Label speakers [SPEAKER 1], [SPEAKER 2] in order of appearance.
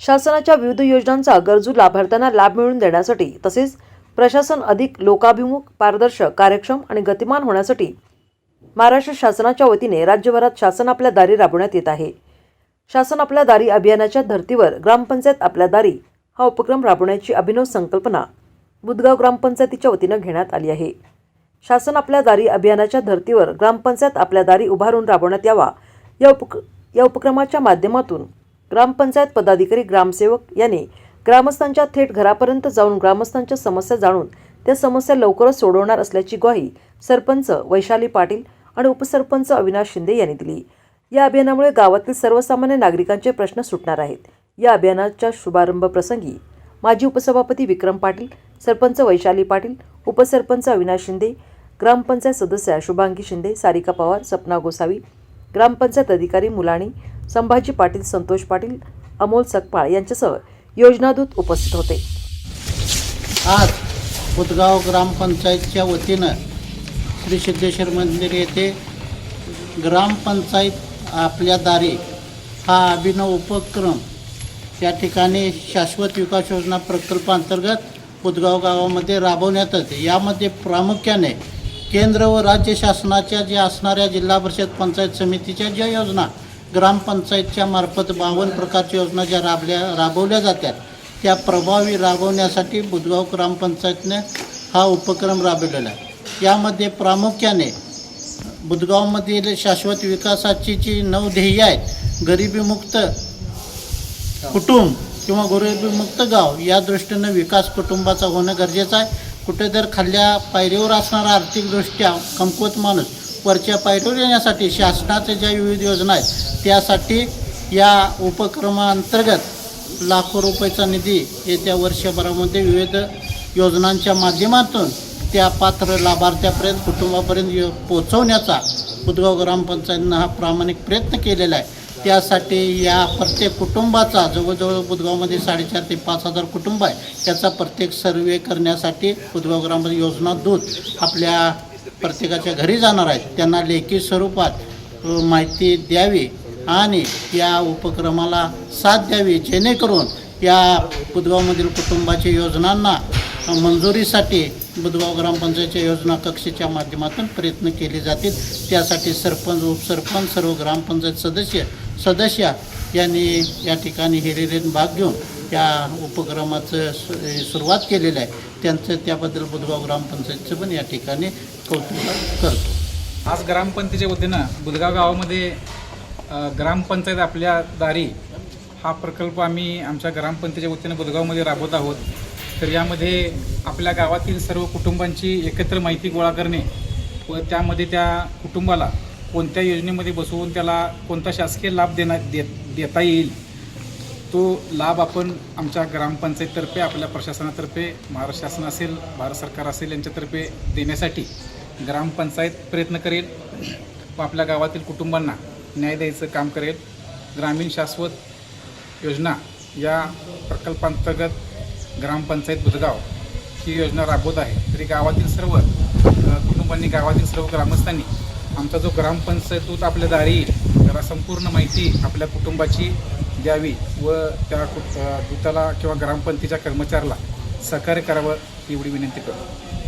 [SPEAKER 1] शासनाच्या विविध योजनांचा गरजू लाभार्थ्यांना लाभ मिळवून देण्यासाठी तसेच प्रशासन अधिक लोकाभिमुख पारदर्शक कार्यक्षम आणि गतिमान होण्यासाठी महाराष्ट्र शासनाच्या वतीने राज्यभरात शासन आपल्या दारी राबवण्यात येत आहे. शासन आपल्या दारी अभियानाच्या धर्तीवर ग्रामपंचायत आपल्या दारी हा उपक्रम राबवण्याची अभिनव संकल्पना बुदगाव ग्रामपंचायतीच्या वतीनं घेण्यात आली आहे. शासन आपल्या दारी अभियानाच्या धर्तीवर ग्रामपंचायत आपल्या दारी उभारून राबवण्यात यावा या उपक या उपक्रमाच्या माध्यमातून ग्रामपंचायत पदाधिकारी ग्रामसेवक यांनी ग्रामस्थांच्या थेट घरापर्यंत जाऊन ग्रामस्थांच्या समस्या जाणून त्या समस्या लवकरच सोडवणार असल्याची ग्वाही सरपंच वैशाली पाटील आणि उपसरपंच अविनाश शिंदे यांनी दिली. या अभियानामुळे गावातील सर्वसामान्य नागरिकांचे प्रश्न सुटणार आहेत. या अभियानाच्या शुभारंभ प्रसंगी माजी उपसभापती विक्रम पाटील सरपंच वैशाली पाटील उपसरपंच अविनाश शिंदे ग्रामपंचायत सदस्या शुभांगी शिंदे सारिका पवार सपना गोसावी ग्रामपंचायत अधिकारी मुलाणी संभाजी पाटील संतोष पाटील अमोल सकपाळ यांच्यासह योजनादूत उपस्थित होते.
[SPEAKER 2] आज उदगाव ग्रामपंचायतच्या वतीनं श्री सिद्धेश्वर मंदिर येथे ग्रामपंचायत आपल्या दारी हा अभिनव उपक्रम या ठिकाणी शाश्वत विकास योजना प्रकल्पांतर्गत उदगाव गावामध्ये राबवण्यात येते. यामध्ये प्रामुख्याने केंद्र व राज्य शासनाच्या ज्या असणाऱ्या जिल्हा परिषद पंचायत समितीच्या ज्या योजना ग्रामपंचायतच्या मार्फत बावन्न प्रकारच्या योजना ज्या राबल्या राबवल्या जातात त्या प्रभावी राबवण्यासाठी बुधगाव ग्रामपंचायतने हा उपक्रम राबवलेला आहे. यामध्ये प्रामुख्याने बुधगावमधील शाश्वत विकासाची जी नऊ ध्येय आहेत गरिबीमुक्त कुटुंब किंवा गरिबीमुक्त गाव या दृष्टीनं विकास कुटुंबाचा होणं गरजेचं आहे. कुठे जर खाल्ल्या पायरीवर असणारा आर्थिकदृष्ट्या कमकुवत माणूस वरच्या पायरीवर येण्यासाठी शासनाच्या ज्या विविध योजना आहेत त्यासाठी या उपक्रमाअंतर्गत लाखो रुपयाचा निधी येत्या वर्षभरामध्ये विविध योजनांच्या माध्यमातून त्या पात्र लाभार्थ्यापर्यंत कुटुंबापर्यंत यो- पोचवण्याचा बुधगाव ग्रामपंचायतीनं हा प्रामाणिक प्रयत्न केलेला आहे. त्यासाठी या प्रत्येक कुटुंबाचा जवळजवळ बुधगावमध्ये साडेचार ते पाच हजार कुटुंब आहे त्याचा प्रत्येक सर्वे करण्यासाठी बुधगाव ग्राम योजना दूत आपल्या प्रत्येकाच्या घरी जाणार आहेत. त्यांना लेखी स्वरूपात माहिती द्यावी आणि या उपक्रमाला साथ द्यावी जेणेकरून या बुधगावमधील कुटुंबाच्या योजनांना मंजुरीसाठी बुधगाव ग्रामपंचायतच्या योजना कक्षेच्या माध्यमातून प्रयत्न केले जातील. त्यासाठी सरपंच उपसरपंच सर्व ग्रामपंचायत सदस्य सदस्य यांनी या ठिकाणी हिरिरीन भाग घेऊन त्या उपक्रमाचं सु- सुरुवात केलेलं आहे. त्यांचं त्याबद्दल बुधगाव ग्रामपंचायतचं पण या ठिकाणी कौतुक करतो.
[SPEAKER 3] आज ग्रामपंचायतीच्या वतीनं बुधगाव गावामध्ये ग्रामपंचायत आपल्या दारी हा प्रकल्प आम्ही आमच्या ग्रामपंचायतीच्या वतीनं बुधगावमध्ये राबवत आहोत. तर यामध्ये आपल्या गावातील सर्व कुटुंबांची एकत्र माहिती गोळा करणे व त्यामध्ये त्या कुटुंबाला कोणत्या योजनेमध्ये बसवून त्याला कोणता शासकीय लाभ देण्यात देत देता येईल तो लाभ आपण आमच्या ग्रामपंचायततर्फे आपल्या प्रशासनातर्फे महाराष्ट्र शासन असेल भारत सरकार असेल यांच्यातर्फे देण्यासाठी ग्रामपंचायत प्रयत्न करेल. व आपल्या गावातील कुटुंबांना न्याय द्यायचं काम करेल. ग्रामीण शाश्वत योजना या प्रकल्पांतर्गत ग्रामपंचायत बुधगाव ही योजना राबवत आहे. तरी गावातील सर्व कुटुंबांनी गावातील सर्व ग्रामस्थांनी आमचा जो ग्रामपंचायतूत आपल्या दारी येईल त्याला संपूर्ण माहिती आपल्या कुटुंबाची द्यावी व त्या कुट दूताला किंवा ग्रामपंचायतीच्या कर्मचाऱ्याला सहकार्य करावं एवढी विनंती करतो.